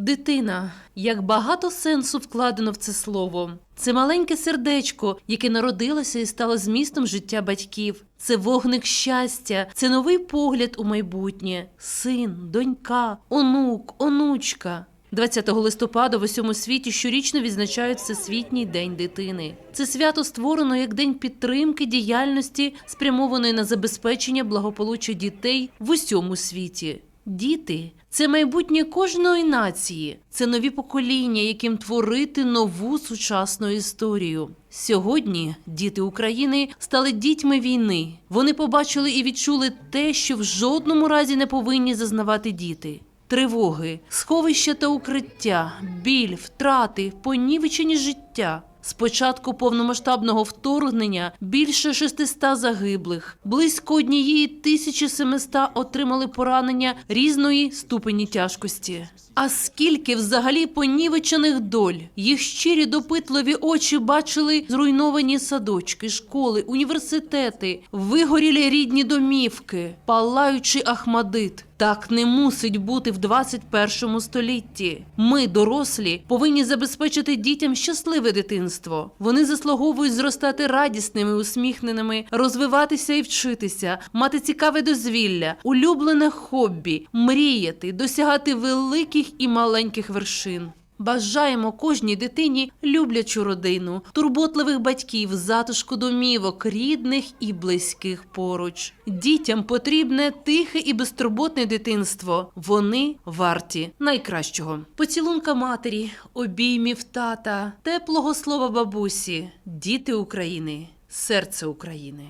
Дитина, як багато сенсу вкладено в це слово. Це маленьке сердечко, яке народилося і стало змістом життя батьків. Це вогник щастя, це новий погляд у майбутнє, син, донька, онук, онучка. 20 листопада в усьому світі щорічно відзначають Всесвітній день дитини. Це свято створено як день підтримки діяльності, спрямованої на забезпечення благополуччя дітей в усьому світі. Діти це майбутнє кожної нації, це нові покоління, яким творити нову сучасну історію. Сьогодні діти України стали дітьми війни. Вони побачили і відчули те, що в жодному разі не повинні зазнавати діти. Тривоги, сховища та укриття, біль, втрати, понівечені життя. З початку повномасштабного вторгнення більше 600 загиблих, близько однієї тисячі 700 отримали поранення різної ступені тяжкості. А скільки взагалі понівечених доль? Їх щирі допитливі очі бачили зруйновані садочки, школи, університети, вигорілі рідні домівки, палаючий Ахмадит. Так не мусить бути в 21 столітті. Ми, дорослі, повинні забезпечити дітям щасливе дитинство. Вони заслуговують зростати радісними, усміхненими, розвиватися і вчитися, мати цікаве дозвілля, улюблене хобі, мріяти, досягати великих і маленьких вершин. Бажаємо кожній дитині люблячу родину, турботливих батьків, затишку домівок, рідних і близьких поруч. Дітям потрібне тихе і безтурботне дитинство. Вони варті найкращого. Поцілунка матері, обіймів тата, теплого слова бабусі, діти України, серце України.